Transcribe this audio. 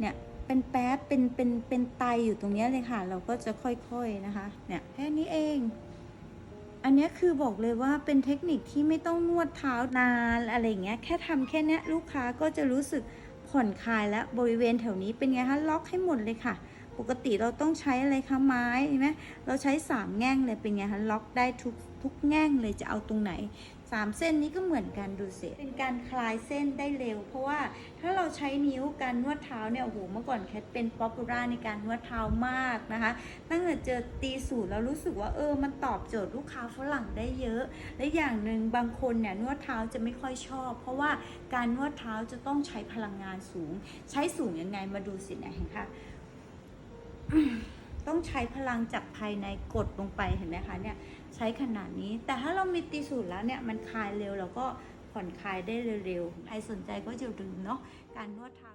เนี่ยเป็นแป๊บเป็นเป็นเป็นไตอยู่ตรงนี้เลยค่ะ เราก็จะค่อยๆนะคะเนี่ยแค่นี้เอง อันนี้คือบอกเลยว่าเป็นเทคนิคที่ไม่ต้องนวดเท้านานอะไรอย่างเงี้ยแค่ทำแค่นี้ลูกค้าก็จะรู้สึกผ่อนคลายและบริเวณแถวนี้เป็นไงคะล็อกให้หมดเลยค่ะ ปกติเราต้องใช้อะไรคะไม้ใช่ไหมเราใช้สามแง่งเลยเป็นไงคะล็อกได้ทุกทุกแง่งเลยจะเอาตรงไหนสามเส้นนี้ก็เหมือนกันดูสิเป็นการคลายเส้นได้เร็ว เพราะว่าถ้าเราใช้นิ้วการนวดเท้าเนี่ยโอ้โหเมื่อก่อนแคทเป็นป๊อปปูล่าในการนวดเท้ามากนะคะตั้งแต่เจอตีสูตรแล้วรู้สึกว่าเออมันตอบโจทย์ลูกค้าฝรั่งได้เยอะ และอย่างหนึ่งบางคนเนี่ยนวดเท้าจะไม่ค่อยชอบ เพราะว่าการนวดเท้าจะต้องใช้พลังงานสูง ใช้สูงยังไงมาดูสิเนี่ยเห็นคะ ต้องใช้พลังจากภายในกดลงไปเห็นไหมคะเนี่ยใช้ขนาดนี้ แต่ถ้าเรามีตีสูตรแล้วเนี่ยมันคลายเร็วแล้วก็ผ่อนคลายได้เร็วๆใครสนใจก็จะดึงเนาะการนวดเท้า